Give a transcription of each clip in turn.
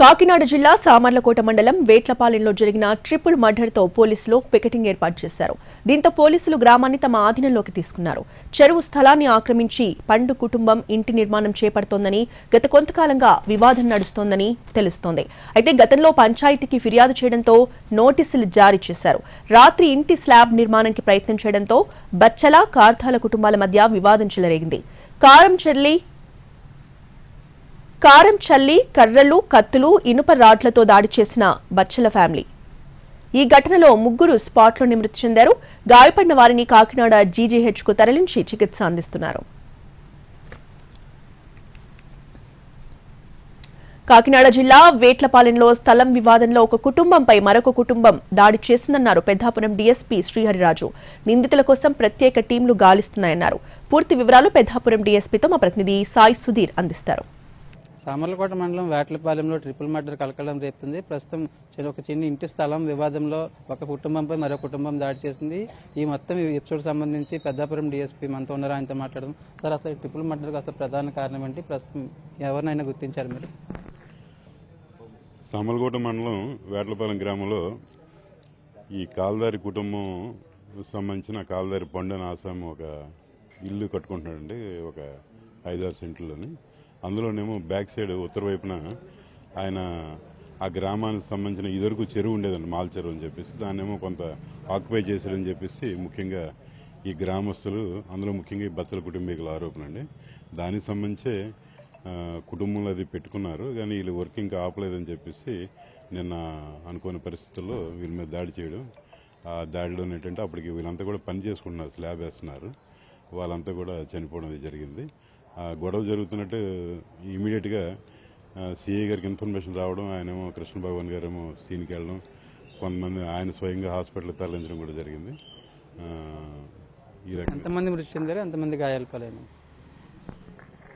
కాకినాడ జిల్లా సామర్లకోట మండలం వేట్లపాలెంలో జరిగిన ట్రిపుల్ మర్డర్తో పోలీసులు పికెటింగ్ ఏర్పాటు చేశారు. దీంతో పోలీసులు గ్రామాన్ని తమ ఆధీనంలోకి తీసుకున్నారు. చెరువు స్థలాన్ని ఆక్రమించి పండు కుటుంబం ఇంటి నిర్మాణం చేపడుతోందని గత కొంతకాలంగా వివాదం నడుస్తోందని తెలుస్తోంది. అయితే గతంలో పంచాయతీకి ఫిర్యాదు చేయడంతో నోటీసులు జారీ చేశారు. రాత్రి ఇంటి స్లాబ్ నిర్మాణానికి ప్రయత్నం చేయడంతో బచ్చల కార్తాల కుటుంబాల మధ్య వివాదం చెలరేగింది. కారం చెల్లి కారం చల్లి కర్రలు కత్తులు ఇనుప రాడ్లతో దాడి చేసిన బచ్చల ఫ్యామిలీ. ఈ ఘటనలో ముగ్గురు స్పాట్లోనే మృతి చెందారు. గాయపడిన వారిని కాకినాడ జీజీహెచ్కు తరలించి చికిత్స అందిస్తున్నారు. కాకినాడ జిల్లా వేట్లపాలెంలో స్థలం వివాదంలో ఒక కుటుంబంపై మరొక కుటుంబం దాడి చేసిందన్నారు పెద్దాపురం డీఎస్పీ శ్రీహరిరాజు. నిందితుల కోసం ప్రత్యేక టీంలు గాలిస్తున్నాయన్నారు. పూర్తి వివరాలు పెద్దాపురం డీఎస్పీతో మా ప్రతినిధి సాయి సుధీర్ అందిస్తారు. సామర్లకోట మండలం వేటలపాలెంలో ట్రిపుల్ మర్డర్ కలకలం రేపుతుంది. ప్రస్తుతం చిన్న- ఒక చిన్న ఇంటి స్థలం వివాదంలో ఒక కుటుంబంపై మరో కుటుంబం దాడి చేసింది ఈ మొత్తం ఎపిసోడ్ సంబంధించి పెద్దాపురం డీఎస్పీ మనతో ఉన్నారు. ఆయనతో మాట్లాడడం సార్ అసలు ఈ ట్రిపుల్ మర్డర్కి అసలు ప్రధాన కారణం ఏంటి? ప్రస్తుతం ఎవరినైనా గుర్తించారు మీరు? సామర్లకోట మండలం వేటలపాలెం గ్రామంలో ఈ కాల్దారి కుటుంబం సంబంధించిన కాల్దారి పండున ఆసామి ఒక ఇల్లు కట్టుకుంటున్నాడండి. ఒక ఐదారు సెంట్లలోని. అందులోనేమో బ్యాక్ సైడ్ ఉత్తర వైపున ఆయన ఆ గ్రామానికి సంబంధించిన ఇదివరకు చెరువు ఉండేదండి మాల్ చెరువు అని చెప్పేసి. దాన్నేమో కొంత ఆక్యుపై చేశారని చెప్పేసి ముఖ్యంగా ఈ గ్రామస్తులు అందులో ముఖ్యంగా ఈ బచ్చల కుటుంబీకుల ఆరోపణ అండి. దానికి సంబంధించే కుటుంబంలో అది పెట్టుకున్నారు. కానీ వీళ్ళు వర్క్ ఇంకా ఆపలేదని చెప్పేసి నిన్న అనుకోని పరిస్థితుల్లో వీళ్ళ మీద దాడి చేయడం ఆ దాడిలో ఏంటంటే అప్పటికి వీళ్ళంతా కూడా పని చేసుకుంటున్నారు స్లాబ్ వేస్తున్నారు. వాళ్ళంతా కూడా చనిపోవడం జరిగింది. ఆ గొడవ జరుగుతున్నట్టు ఇమీడియట్గా సిఐ గారికి ఇన్ఫర్మేషన్ రావడం ఆయనేమో కృష్ణ భగవాన్ గారేమో సీన్కి వెళ్ళడం కొంతమంది ఆయన స్వయంగా హాస్పిటల్ తరలించడం కూడా జరిగింది. ఆ, ఈ రకంగా. ఎంతమంది మృతి చెందారు? ఎంతమంది గాయాలు పాలైన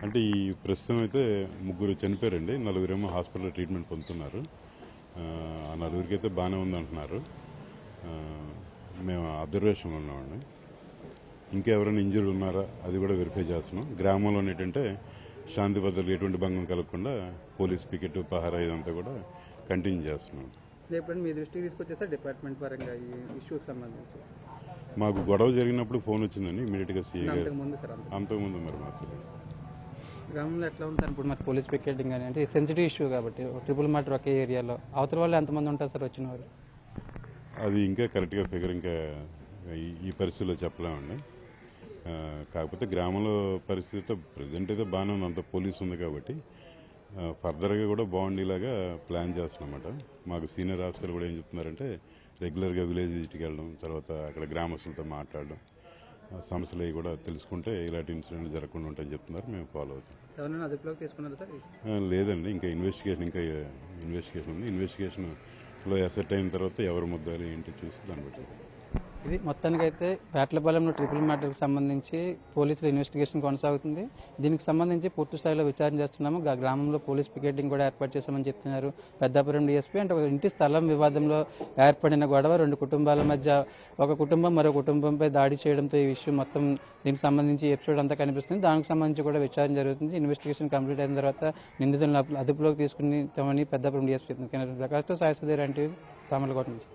అంటే ఈ ప్రస్తుతం అయితే ముగ్గురు చనిపోయారండి. నలుగురేమో హాస్పిటల్లో ట్రీట్మెంట్ పొందుతున్నారు. ఆ, నలుగురికి అయితే బాగానే ఉంది అంటున్నారు ఆ, మేము అబ్జర్వేషన్లో ఉన్నామండి ఇంకా ఎవరైనా ఇంజూర్డ్ ఉన్నారా? అది కూడా వెరిఫై చేస్తున్నాం. గ్రామంలో ఏంటంటే శాంతి భద్రతలు ఎటువంటి భంగం కలగకుండా పోలీస్ పికెట్ పహారా ఇదంతా కూడా కంటిన్యూ చేస్తున్నాం. ఎప్పుడైనా మీ దృష్టికి తీసుకొచ్చేసారు డిపార్ట్మెంట్ పరంగా ఈ ఇష్యూకి సంబంధించి? మాకు గొడవ జరిగినప్పుడు ఫోన్ వచ్చిందండి ఇమీడియట్గా సీఏ గారు. ముందు సార్ అంత అంతకుముందు మరి మాకు తెలియదు. గ్రామంలో ఎట్లా ఉంటారు? ఇప్పుడు మరి పోలీస్ పికెటింగ్ అని అంటే సెన్సిటివ్ ఇష్యూ కాబట్టి ట్రిపుల్ మర్డర్ ఒకే ఏరియాలో అవతల వాళ్ళు ఎంతమంది ఉంటారు సార్ వచ్చిన వాళ్ళు? అది ఇంకా కరెక్ట్గా ఫిగర్ ఇంకా ఈ- ఈ పరిస్థితిలో చెప్పలేమండి. కాకపోతే గ్రామంలో పరిస్థితి ప్రజెంట్ అయితే బాగానే ఉంది. అంత పోలీస్ ఉంది కాబట్టి ఫర్దర్గా కూడా బాగుండేలాగా ప్లాన్ చేస్తున్నమాట మాకు సీనియర్ ఆఫీసర్ కూడా ఏం చెప్తున్నారంటే రెగ్యులర్గా విలేజ్ విజిట్కి వెళ్ళడం తర్వాత అక్కడ గ్రామస్తులతో మాట్లాడడం సమస్యలు అవి కూడా తెలుసుకుంటే ఇలాంటి ఇన్సిడెంట్లు జరగకుండా ఉంటాయని చెప్తున్నారు. మేము ఫాలో అవుతాం. లేదండి. ఇంకా ఇన్వెస్టిగేషన్ ఇంకా ఇన్వెస్టిగేషన్ ఉంది. ఇన్వెస్టిగేషన్లో అసెట్ అయిన తర్వాత ఎవరు ముద్దాలి ఏంటి చూసి దాన్ని బట్టి. ఇది మొత్తానికైతే వేట్లపాలెంలో ట్రిపుల్ మ్యాటర్కి సంబంధించి పోలీసులు ఇన్వెస్టిగేషన్ కొనసాగుతుంది. దీనికి సంబంధించి పూర్తి స్థాయిలో విచారణ చేస్తున్నాము. గ్రామంలో పోలీస్ పికెటింగ్ కూడా ఏర్పాటు చేశామని చెప్తున్నారు. పెద్దాపురం డిఎస్పీ అంటే ఒక ఇంటి స్థలం వివాదంలో ఏర్పడిన గొడవ రెండు కుటుంబాల మధ్య ఒక కుటుంబం మరో కుటుంబంపై దాడి చేయడంతో ఈ విషయం మొత్తం దీనికి సంబంధించి ఎపిసోడ్ అంతా కనిపిస్తుంది. దానికి సంబంధించి కూడా విచారణ జరుగుతుంది. ఇన్వెస్టిగేషన్ కంప్లీట్ అయిన తర్వాత నిందితులను అదుపులోకి తీసుకుని తమని పెద్దాపురం డిఎస్పీ ప్రకాష్తో సాయి సుధీర్ అంటే సామర్లకోట నుంచి.